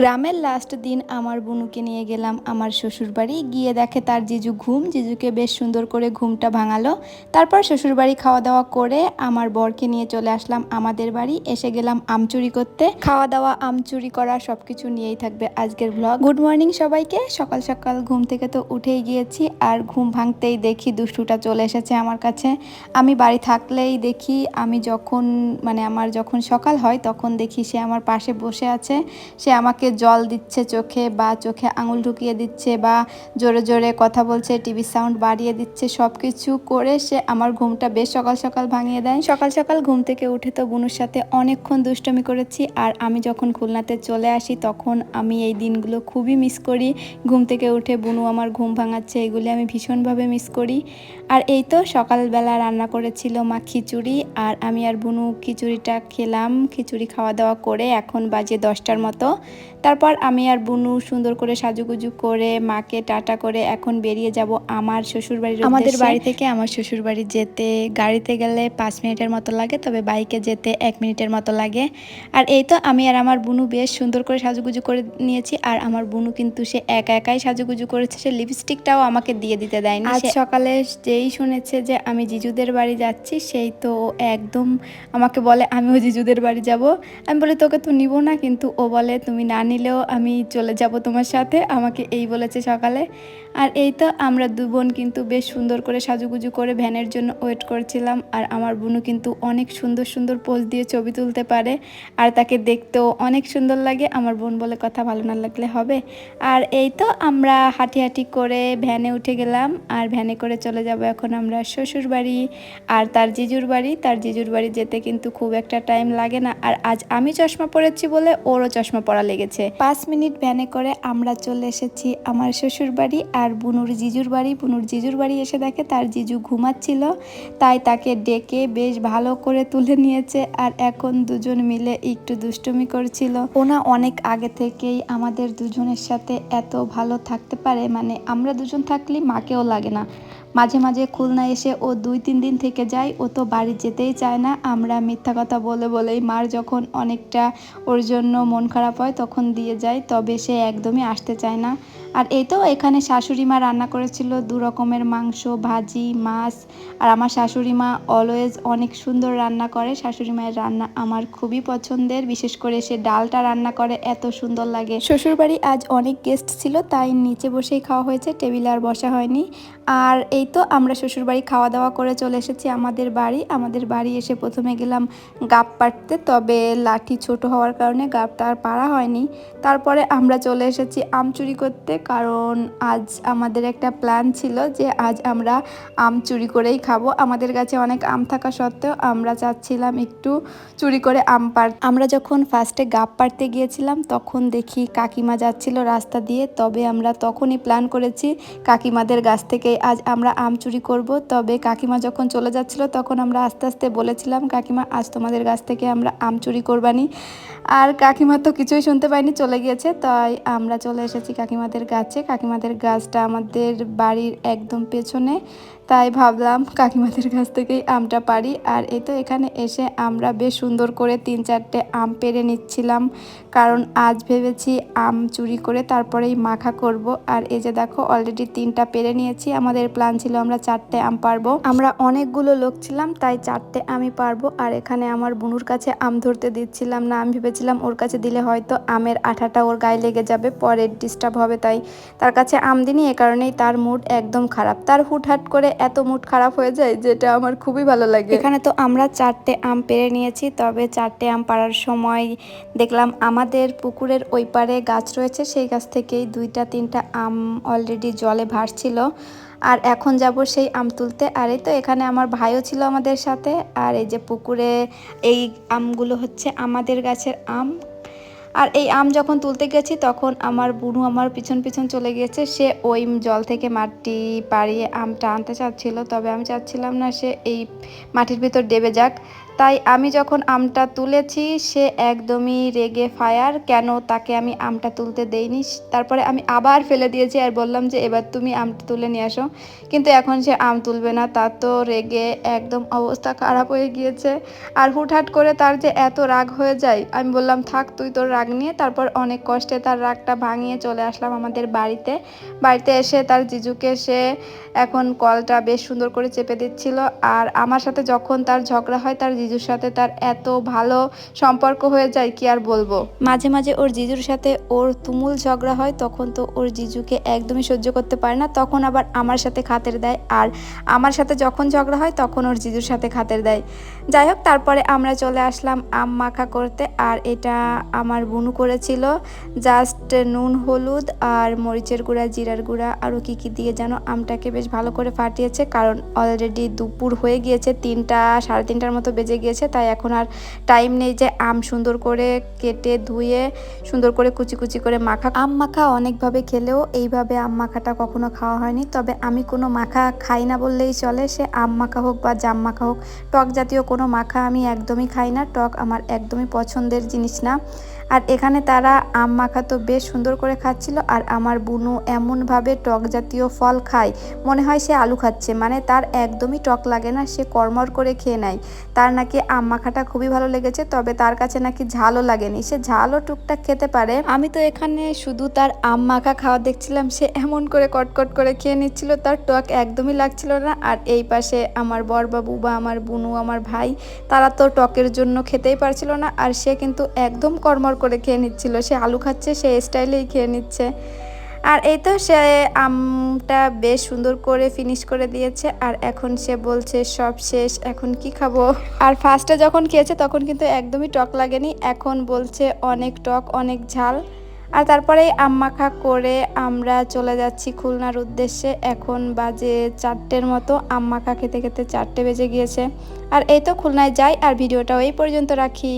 গ্রামের লাস্ট দিন আমার বুনুকে নিয়ে গেলাম আমার শ্বশুরবাড়ি। গিয়ে দেখে তার জিজু ঘুম, জিজুকে বেশ সুন্দর করে ঘুমটা ভাঙালো। তারপর শ্বশুরবাড়ি খাওয়া দাওয়া করে আমার বরকে নিয়ে চলে আসলাম আমাদের বাড়ি। এসে গেলাম আম চুরি করতে। খাওয়া দাওয়া আম চুরি করা সবকিছু নিয়েই থাকবে আজকের ব্লগ গুড মর্নিং সবাইকে। সকাল সকাল ঘুম থেকে তো উঠেই গিয়েছি আর ঘুম ভাঙতেই দেখি দুষ্টুটা চলে এসেছে আমার কাছে। আমি বাড়ি থাকলেই দেখি আমি যখন মানে আমার যখন সকাল হয় তখন দেখি সে আমার পাশে বসে আছে। সে আমাকে জল দিচ্ছে চোখে বা চোখে আঙুল ঢুকিয়ে দিচ্ছে বা জোরে জোরে কথা বলছে, টিভি সাউন্ড বাড়িয়ে দিচ্ছে সব কিছু করে সে আমার ঘুমটা বেশ সকাল সকাল ভাঙিয়ে দেয়। সকাল সকাল ঘুম থেকে উঠে তো বুনুর সাথে অনেকক্ষণ দুষ্টমি করেছি আর আমি যখন খুলনাতে চলে আসি তখন আমি এই দিনগুলো খুবই মিস করি। ঘুম থেকে উঠে বুনু আমার ঘুম ভাঙাচ্ছে, এগুলি আমি ভীষণভাবে মিস করি। আর এই তো সকালবেলা রান্না করেছিল মা খিচুড়ি আর আমি আর বুনু খিচুড়িটা খেলাম, খিচুড়ি খাওয়া দাওয়া করে এখন বাজে দশটার মতো। তারপর আমি আর বুনু সুন্দর করে সাজুগুজু করে মাকে টাটা করে এখন বেরিয়ে যাব আমার শ্বশুর বাড়ির আমাদের বাড়ি থেকে আমার শ্বশুর বাড়ি যেতে গাড়িতে গেলে পাঁচ মিনিটের মতো লাগে তবে বাইকে যেতে এক মিনিটের মতো লাগে। আর এই তো আমি আর আমার বুনু বেশ সুন্দর করে সাজুগুজু করে নিয়েছি আর আমার বুনু কিন্তু সে একা একাই সাজুগুজু করেছে সে লিপস্টিকটাও আমাকে দিয়ে দিতে দেয়নি। আজ সকালে যেই শুনেছে যে আমি জিজুদের বাড়ি যাচ্ছি সেই তো ও একদম আমাকে বলে আমিও জিজুদের বাড়ি যাব। আমি বলি তোকে তো নিব না। কিন্তু ও বলে তুমি না নিলেও আমি চলে যাব তোমার সাথে, আমাকে এই বলেছে সকালে। আর এই তো আমরা দু বোন কিন্তু বেশ সুন্দর করে সাজুগুজু করে ভ্যানের জন্য ওয়েট করছিলাম, আর আমার বোনও কিন্তু অনেক সুন্দর সুন্দর পোজ দিয়ে ছবি তুলতে পারে, আর তাকে দেখতেও অনেক সুন্দর লাগে, আমার বোন বলে কথা ভালো না লাগলে হবে। আর এই তো আমরা হাঁটি হাঁটি করে ভ্যানে উঠে গেলাম, আর ভ্যানে করে চলে যাব এখন আমরা শ্বশুর বাড়ি, আর তার জিজুর বাড়ি। তার জিজুর বাড়ি যেতে কিন্তু খুব একটা টাইম লাগে না, আর আজ আমি চশমা পরেছি বলে ওরও চশমা পরা লেগেছে। পাঁচ মিনিট ভ্যানে করে আমরা চলে এসেছি আমার শ্বশুর বাড়ি আর বুনুর জিজুর বাড়ি। বুনুর জিজুর বাড়ি এসে দেখে তার জিজু ঘুমাচ্ছিল, তাই তাকে ডেকে বেশ ভালো করে তুলে নিয়েছে আর এখন দুজন মিলে একটু দুষ্টুমি করছিল। ওনা অনেক আগে থেকেই আমাদের দুজনের সাথে এত ভালো থাকতে পারে মানে আমরা দুজন থাকলে মাকেও লাগে না। মাঝে মাঝে খুলনা এসে ও দুই তিন দিন থেকে যায়, ও তো বাড়ি যেতেই চায় না। আমরা মিথ্যা কথা বলে বলেই মার যখন অনেকটা ওর জন্য মন খারাপ হয়, তখন দিয়ে যায়, তবে সে একদমই আসতে চায় না। আর এই তো এখানে শাশুড়ি মা রান্না করেছিল দু রকমের মাংস, ভাজি, মাছ। আর আমার শাশুড়ি মা অলওয়েজ অনেক সুন্দর রান্না করে। শাশুড়ি মায়ের রান্না আমার খুবই পছন্দের। বিশেষ করে সে ডালটা রান্না করে, এত সুন্দর লাগে। শ্বশুরবাড়ি আজ অনেক গেস্ট ছিল, তাই নিচে বসেই খাওয়া হয়েছে, টেবিলে আর বসা হয়নি। আর এই তো আমরা শ্বশুরবাড়ি খাওয়া দাওয়া করে চলে এসেছি আমাদের বাড়ি। আমাদের বাড়ি এসে প্রথমে গেলাম গাপ পাটতে তবে লাঠি ছোট হওয়ার কারণে গাপটা আর পাড়া হয়নি। তারপরে আমরা চলে এসেছি আম চুরি করতে। কারণ আজ আমাদের একটা প্ল্যান ছিল যে আজ আমরা আম চুরি করেই খাব। আমাদের কাছে অনেক আম থাকা সত্ত্বেও আমরা চাচ্ছিলাম একটু চুরি করে আম পার আমরা যখন ফার্স্টে গাপ পাড়তে গিয়েছিলাম তখন দেখি কাকিমা যাচ্ছিল রাস্তা দিয়ে। তবে আমরা তখনই প্ল্যান করেছি কাকিমাদের গাছ থেকে আজ আমরা আম চুরি করব। তবে কাকিমা যখন চলে যাচ্ছিল তখন আমরা আস্তে আস্তে বলেছিলাম, কাকিমা, আজ তোমাদের গাছ থেকে আমরা আম চুরি করবানি। আর কাকিমা তো কিছুই শুনতে পাইনি চলে গিয়েছে। তাই আমরা চলে এসেছি কাকিমাদের গাছে। কাকিমাদের গাছটা আমাদের বাড়ির একদম পেছনে। তাই ভাবলাম কাকিমাদের কাছ থেকেই আমটা পারি। আর এই তো এখানে এসে আমরা বেশ সুন্দর করে তিন চারটে আম পেরে নিচ্ছিলাম। কারণ আজ ভেবেছি আম চুরি করে তারপরেই মাখা করব। আর এই যে দেখো অলরেডি তিনটা পেরে নিয়েছি। আমাদের প্ল্যান ছিল আমরা চারটে আম পারব। আমরা অনেকগুলো লোক ছিলাম, তাই চারটে আমি পারব। আর এখানে আমার বুনুর কাছে আম ধরতে দিচ্ছিলাম না। আমি ভেবেছিলাম ওর কাছে দিলে হয়তো আমের আঠাটা ওর গায়ে লেগে যাবে, পরে ডিস্টার্ব হবে তাই। তার কাছে আম দিনই এ কারণেই তার মুড একদম খারাপ। তার হুটহাট করে এত মুড খারাপ হয়ে যায় যেটা আমার খুবই ভালো লাগে। এখানে তো আমরা চারটে আম পেরে নিয়েছি, তবে চারটে আম পাড়ার সময় দেখলাম আমাদের পুকুরের ওই পারে গাছ রয়েছে, সেই গাছ থেকেই দুইটা তিনটা আম অলরেডি জলে ভাসছিল। আর এখন যাব সেই আম তুলতে। আর এই তো এখানে আমার ভাইও ছিল আমাদের সাথে। আর এই যে পুকুরে এই আমগুলো হচ্ছে আমাদের গাছের আম। আর এই আম যখন তুলতে গেছি, তখন আমার বুনু আমার পিছন পিছন চলে গেছে সে ওই জল থেকে মাটি পাড়িয়ে আমটা আনতে চাচ্ছিল, তবে আমি চাচ্ছিলাম না সে এই মাটির ভিতর ডেবে যাক। তাই আমি যখন আমটা তুলেছি, সে একদমই রেগে ফায়ার। কেন তাকে আমি আমটা তুলতে দেইনি? তারপরে আমি আবার ফেলে দিয়েছি আর বললাম যে, এবার তুমি আমটা তুলে নিয়ে আসো। কিন্তু এখন সে আম তুলবে না তার তো রেগে একদম অবস্থা খারাপ হয়ে গিয়েছে। আর হুটহাট করে তার যে এত রাগ হয়ে যায়, আমি বললাম, থাক, তুই তোর রাগ নিয়ে। তারপর অনেক কষ্টে তার রাগটা ভাঙিয়ে চলে আসলাম আমাদের বাড়িতে। বাড়িতে এসে তার জিজুকে সে এখন কলটা বেশ সুন্দর করে চেপে দিচ্ছিল। আর আমার সাথে যখন তার ঝগড়া হয়, তার জিজুর সাথে তার এত ভালো সম্পর্ক হয়ে যায়, কি আর বলব? মাঝে মাঝে ওর জিজুর সাথে ওর তুমুল ঝগড়া হয়, তখন তো ওর জিজুকে একদমই সহ্য করতে পারে না, তখন আবার আমার সাথে খাতের দেয়, আর আমার সাথে যখন ঝগড়া হয়, তখন ওর জিজুর সাথে খাতের দেয়। যাই হোক, তারপরে আমরা চলে আসলাম আম মাখা করতে, আর এটা আমার বুনু করেছিল জাস্ট নুন, হলুদ আর মরিচের গুঁড়া, জিরার গুঁড়া আরও কি কি দিয়ে যেন আমটাকে বেশ ভালো করে ফাটিয়েছে। কারণ অলরেডি দুপুর হয়ে গিয়েছে, তিনটা, সাড়ে তিনটার মতো বেজে গিয়েছে, তাই এখন আর টাইম নেই যে আম সুন্দর করে কেটে ধুয়ে, সুন্দর করে কুচি কুচি করে মাখা। আম মাখা অনেকভাবে খেলেও এইভাবে আম মাখাটা কখনো খাওয়া হয়নি। তবে আমি কোনো মাখা খাই না বললেই চলে, সে আম মাখা হোক বা জাম মাখা হোক, টক জাতীয় কোনো মাখা আমি একদমই খাই না। টক আমার একদমই পছন্দের জিনিস না। আর এখানে তারা আম মাখা তো বেশ সুন্দর করে খাচ্ছিল আর আমার বুনু এমনভাবে টক জাতীয় ফল খায়, মনে হয় সে আলু খাচ্ছে। মানে তার একদমই টক লাগে না, সে কর্মর করে খেয়ে নেয়। তার নাকি আম মাখাটা খুবই ভালো লেগেছে, তবে তার কাছে নাকি ঝালও লাগেনি। সে ঝালও টুকটাক খেতে পারে। আমি তো এখানে শুধু তার আম মাখা খাওয়া দেখছিলাম, সে এমন করে কটকট করে খেয়ে নিচ্ছিল, তার টক একদমই লাগছিল না। আর এই পাশে আমার বরবাবু বা আমার বুনু, আমার ভাই, তারা তো টকের জন্য খেতেই পারছিল না, আর সে কিন্তু একদম কর্মর করে খেয়ে নিচ্ছিল। সে আলু খাচ্ছে, সে স্টাইলেই খেয়ে নিচ্ছে। আর এই তো সে আমটা বেশ সুন্দর করে ফিনিশ করে দিয়েছে। আর এখন সে বলছে, সব শেষ, এখন কি খাব? আর ফার্স্টে যখন খেয়েছে, তখন কিন্তু একদমই টক লাগেনি। এখন বলছে, অনেক টক, অনেক ঝাল। আর তারপরে মাখা করে আমরা চলে যাচ্ছি খুলনার উদ্দেশ্যে। এখন বাজে চারটের মতো। মাখা খেতে খেতে চারটে বেজে গিয়েছে। আর এই তো খুলনায় যাই। আর ভিডিওটাও এই পর্যন্ত রাখি।